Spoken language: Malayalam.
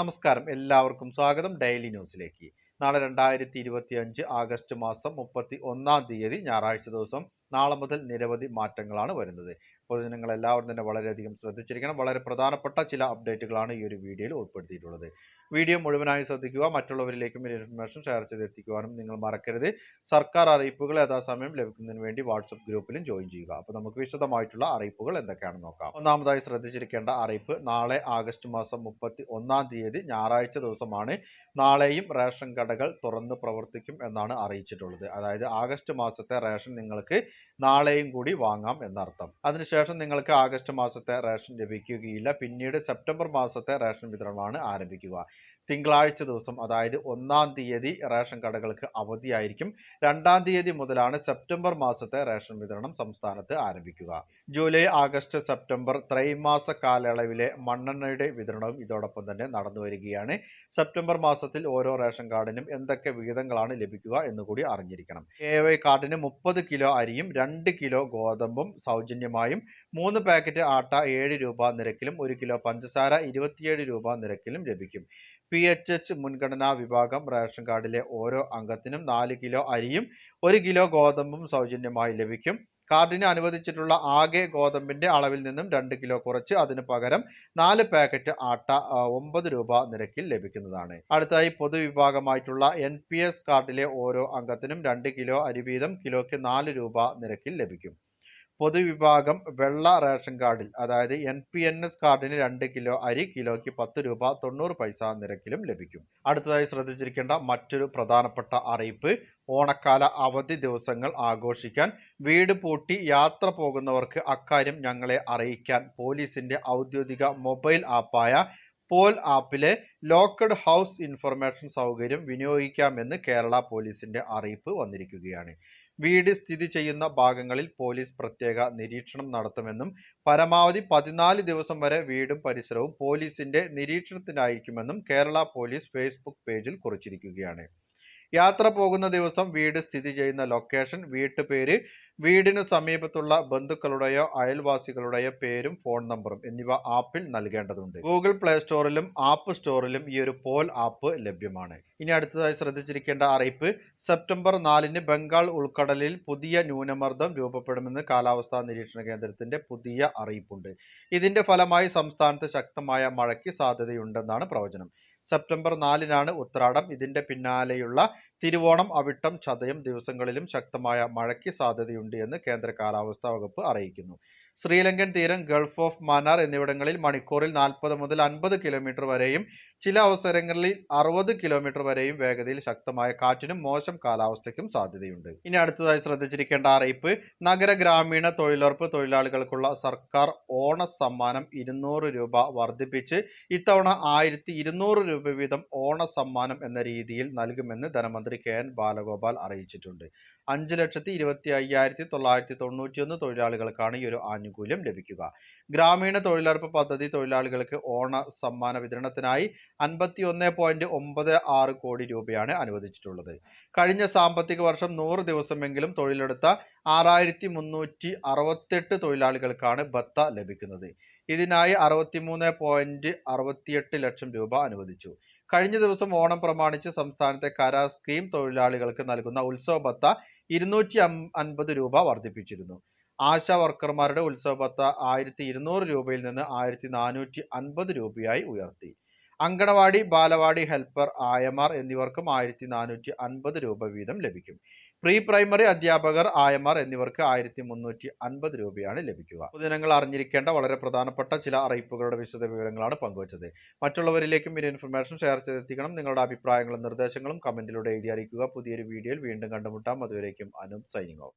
നമസ്കാരം. എല്ലാവർക്കും സ്വാഗതം. ഡെയിലി ന്യൂസിലേക്ക് നാളെ രണ്ടായിരത്തി ഇരുപത്തി അഞ്ച് ആഗസ്റ്റ് മാസം മുപ്പത്തി ഒന്നാം തീയതി ഞായറാഴ്ച ദിവസം നാളെ മുതൽ നിരവധി മാറ്റങ്ങളാണ് വരുന്നത്. പൊതുജനങ്ങൾ എല്ലാവരും തന്നെ വളരെയധികം ശ്രദ്ധിച്ചിരിക്കണം. വളരെ പ്രധാനപ്പെട്ട ചില അപ്ഡേറ്റുകളാണ് ഈ ഒരു വീഡിയോയിൽ ഉൾപ്പെടുത്തിയിട്ടുള്ളത്. വീഡിയോ മുഴുവനായി ശ്രദ്ധിക്കുക മറ്റുള്ളവരിലേക്കും ഇൻഫർമേഷൻ ഷെയർ ചെയ്തെത്തിക്കുവാനും നിങ്ങൾ മറക്കരുത്. സർക്കാർ അറിയിപ്പുകൾ യഥാസമയം ലഭിക്കുന്നതിന് വേണ്ടി വാട്സപ്പ് ഗ്രൂപ്പിലും ജോയിൻ ചെയ്യുക. അപ്പോൾ നമുക്ക് വിശദമായിട്ടുള്ള അറിയിപ്പുകൾ എന്തൊക്കെയാണെന്ന് നോക്കാം. ഒന്നാമതായി ശ്രദ്ധിച്ചിരിക്കേണ്ട അറിയിപ്പ് നാളെ ആഗസ്റ്റ് മാസം മുപ്പത്തി ഒന്നാം തീയതി ഞായറാഴ്ച ദിവസമാണ്. നാളെയും റേഷൻ കടകൾ തുറന്ന് പ്രവർത്തിക്കും എന്നാണ് അറിയിച്ചിട്ടുള്ളത്. അതായത് ആഗസ്റ്റ് മാസത്തെ റേഷൻ നിങ്ങൾക്ക് നാളെയും കൂടി വാങ്ങാം എന്നർത്ഥം. അതിനുശേഷം നിങ്ങൾക്ക് ആഗസ്റ്റ് മാസത്തെ റേഷൻ ലഭിക്കുകയില്ല. പിന്നീട് സെപ്റ്റംബർ മാസത്തെ റേഷൻ വിതരണമാണ് ആരംഭിക്കുക. തിങ്കളാഴ്ച ദിവസം അതായത് ഒന്നാം തീയതി റേഷൻ കടകൾക്ക് അവധിയായിരിക്കും. രണ്ടാം തീയതി മുതലാണ് സെപ്റ്റംബർ മാസത്തെ റേഷൻ വിതരണം സംസ്ഥാനത്ത് ആരംഭിക്കുക. ജൂലൈ ആഗസ്റ്റ് സെപ്റ്റംബർ ത്രൈമാസ കാലയളവിലെ മണ്ണെണ്ണയുടെ വിതരണവും ഇതോടൊപ്പം തന്നെ നടന്നു വരികയാണ്. സെപ്റ്റംബർ മാസത്തിൽ ഓരോ റേഷൻ കാർഡിനും എന്തൊക്കെ വിഹിതങ്ങളാണ് ലഭിക്കുക എന്നുകൂടി അറിഞ്ഞിരിക്കണം. എ വൈ കാർഡിന് മുപ്പത് കിലോ അരിയും രണ്ട് കിലോ ഗോതമ്പും സൗജന്യമായും മൂന്ന് പാക്കറ്റ് ആട്ട ഏഴ് രൂപ നിരക്കിലും ഒരു കിലോ പഞ്ചസാര ഇരുപത്തിയേഴ് രൂപ നിരക്കിലും ലഭിക്കും. പി എച്ച് എച്ച് മുൻഗണനാ വിഭാഗം റേഷൻ കാർഡിലെ ഓരോ അംഗത്തിനും നാല് കിലോ അരിയും ഒരു കിലോ ഗോതമ്പും സൗജന്യമായി ലഭിക്കും. കാർഡിന് അനുവദിച്ചിട്ടുള്ള ആകെ ഗോതമ്പിന്റെ അളവിൽ നിന്നും രണ്ട് കിലോ കുറച്ച് അതിന് പകരം നാല് പാക്കറ്റ് ആട്ട ഒമ്പത് രൂപ നിരക്കിൽ ലഭിക്കുന്നതാണ്. അടുത്തായി പൊതുവിഭാഗമായിട്ടുള്ള എൻ പി എസ് കാർഡിലെ ഓരോ അംഗത്തിനും രണ്ട് കിലോ അരി വീതം കിലോയ്ക്ക് നാല് രൂപ നിരക്കിൽ ലഭിക്കും. പൊതുവിഭാഗം വെള്ള റേഷൻ കാർഡിൽ അതായത് എൻ പി എൻ എസ് കാർഡിന് രണ്ട് കിലോ അരി കിലോയ്ക്ക് പത്ത് രൂപ തൊണ്ണൂറ് പൈസ നിരക്കിലും ലഭിക്കും. അടുത്തതായി ശ്രദ്ധിച്ചിരിക്കേണ്ട മറ്റൊരു പ്രധാനപ്പെട്ട അറിയിപ്പ് ഓണക്കാല അവധി ദിവസങ്ങൾ ആഘോഷിക്കാൻ വീട് പൂട്ടി യാത്ര പോകുന്നവർക്ക് അക്കാര്യം ഞങ്ങളെ അറിയിക്കാൻ പോലീസിന്റെ ഔദ്യോഗിക മൊബൈൽ ആപ്പായ പോൽ ആപ്പിലെ ലോക്കഡ് ഹൗസ് ഇൻഫർമേഷൻ സൗകര്യം വിനിയോഗിക്കാമെന്ന് കേരള പോലീസിന്റെ അറിയിപ്പ് വന്നിരിക്കുകയാണ്. വീട് സ്ഥിതി ചെയ്യുന്ന ഭാഗങ്ങളിൽ പോലീസ് പ്രത്യേക നിരീക്ഷണം നടത്തുമെന്നും പരമാവധി പതിനാല് ദിവസം വരെ വീടും പരിസരവും പോലീസിന്റെ നിരീക്ഷണത്തിനായിരിക്കുമെന്നും കേരള പോലീസ് ഫേസ്ബുക്ക് പേജിൽ കുറിച്ചിരിക്കുകയാണ്. യാത്ര പോകുന്ന ദിവസം വീട് സ്ഥിതി ചെയ്യുന്ന ലൊക്കേഷൻ വീട്ടുപേര് വീടിനു സമീപത്തുള്ള ബന്ധുക്കളുടെയോ അയൽവാസികളുടെയോ പേരും ഫോൺ നമ്പറും എന്നിവ ആപ്പിൽ നൽകേണ്ടതുണ്ട്. ഗൂഗിൾ പ്ലേ സ്റ്റോറിലും ആപ്പ് സ്റ്റോറിലും ഈ ഒരു പോൽ ആപ്പ് ലഭ്യമാണ്. ഇനി അടുത്തതായി ശ്രദ്ധിച്ചിരിക്കേണ്ട അറിയിപ്പ് സെപ്റ്റംബർ നാലിന് ബംഗാൾ ഉൾക്കടലിൽ പുതിയ ന്യൂനമർദ്ദം രൂപപ്പെടുമെന്ന് കാലാവസ്ഥാ നിരീക്ഷണ കേന്ദ്രത്തിന്റെ പുതിയ അറിയിപ്പുണ്ട്. ഇതിന്റെ ഫലമായി സംസ്ഥാനത്ത് ശക്തമായ മഴയ്ക്ക് സാധ്യതയുണ്ടെന്നാണ് പ്രവചനം. സെപ്റ്റംബർ നാലിനാണ് ഉത്രാടം. ഇതിന്റെ പിന്നാലെയുള്ള തിരുവോണം അവിട്ടം ചതയം ദിവസങ്ങളിലും ശക്തമായ മഴയ്ക്ക് സാധ്യതയുണ്ട് എന്ന് കേന്ദ്ര കാലാവസ്ഥാ വകുപ്പ് അറിയിക്കുന്നു. ശ്രീലങ്കൻ തീരം ഗൾഫ് ഓഫ് മനാർ എന്നിവിടങ്ങളിൽ മണിക്കൂറിൽ നാൽപ്പത് മുതൽ അൻപത് കിലോമീറ്റർ വരെയും ചില അവസരങ്ങളിൽ അറുപത് കിലോമീറ്റർ വരെയും വേഗതയിൽ ശക്തമായ കാറ്റിനും മോശം കാലാവസ്ഥയ്ക്കും സാധ്യതയുണ്ട്. ഇനി അടുത്തതായി ശ്രദ്ധിച്ചിരിക്കേണ്ട അറിയിപ്പ് നഗര ഗ്രാമീണ തൊഴിലുറപ്പ് തൊഴിലാളികൾക്കുള്ള സർക്കാർ ഓണ സമ്മാനം ഇരുന്നൂറ് രൂപ വർദ്ധിപ്പിച്ച് ഇത്തവണ ആയിരത്തി രൂപ വീതം ഓണ സമ്മാനം എന്ന രീതിയിൽ നൽകുമെന്ന് ധനമന്ത്രി കെ എൻ ബാലഗോപാൽ അറിയിച്ചിട്ടുണ്ട്. അഞ്ച് ലക്ഷത്തി ഇരുപത്തി അയ്യായിരത്തി തൊള്ളായിരത്തി തൊണ്ണൂറ്റിയൊന്ന് തൊഴിലാളികൾക്കാണ് ഈ ഒരു ആനുകൂല്യം ലഭിക്കുക. ഗ്രാമീണ തൊഴിലുറപ്പ് പദ്ധതി തൊഴിലാളികൾക്ക് ഓണ സമ്മാന വിതരണത്തിനായി അൻപത്തി ഒന്ന് പോയിന്റ് ഒമ്പത് ആറ് കോടി രൂപയാണ് അനുവദിച്ചിട്ടുള്ളത്. കഴിഞ്ഞ സാമ്പത്തിക വർഷം നൂറ് ദിവസമെങ്കിലും തൊഴിലെടുത്ത ആറായിരത്തി മുന്നൂറ്റി അറുപത്തെട്ട് തൊഴിലാളികൾക്കാണ് ഭത്ത ലഭിക്കുന്നത്. ഇതിനായി അറുപത്തിമൂന്ന് പോയിന്റ് അറുപത്തിയെട്ട് ലക്ഷം രൂപ അനുവദിച്ചു. കഴിഞ്ഞ ദിവസം ഓണം പ്രമാണിച്ച് സംസ്ഥാനത്തെ കരാർ സ്കീം തൊഴിലാളികൾക്ക് നൽകുന്ന ഉത്സവ ഭത്ത ഇരുന്നൂറ്റി അൻപത് രൂപ വർദ്ധിപ്പിച്ചിരുന്നു. ആശാ വർക്കർമാരുടെ ഉത്സവ ഭത്ത ആയിരത്തി ഇരുന്നൂറ് രൂപയിൽ നിന്ന് ആയിരത്തി നാനൂറ്റി അൻപത് രൂപയായി ഉയർത്തി. അങ്കണവാടി ബാലവാടി ഹെൽപ്പർ ആയമാർ എന്നിവർക്കും ആയിരത്തി നാനൂറ്റി അൻപത് രൂപ വീതം ലഭിക്കും. പ്രീ പ്രൈമറി അധ്യാപകർ ആയമാർ എന്നിവർക്ക് ആയിരത്തി മുന്നൂറ്റി അൻപത് രൂപയാണ് ലഭിക്കുക. പൊതുജനങ്ങൾ അറിഞ്ഞിരിക്കേണ്ട വളരെ പ്രധാനപ്പെട്ട ചില അറിയിപ്പുകളുടെ വിശദ വിവരങ്ങളാണ് പങ്കുവച്ചത്. മറ്റുള്ളവരിലേക്കും ഈ ഇൻഫർമേഷൻ ഷെയർ ചെയ്തെത്തിക്കണം. നിങ്ങളുടെ അഭിപ്രായങ്ങളും നിർദ്ദേശങ്ങളും കമന്റിലൂടെ എഴുതി അറിയിക്കുക. പുതിയൊരു വീഡിയോയിൽ വീണ്ടും കണ്ടുമുട്ടാം. അതുവരേക്കും അനു സൈനിങ് ഓഫ്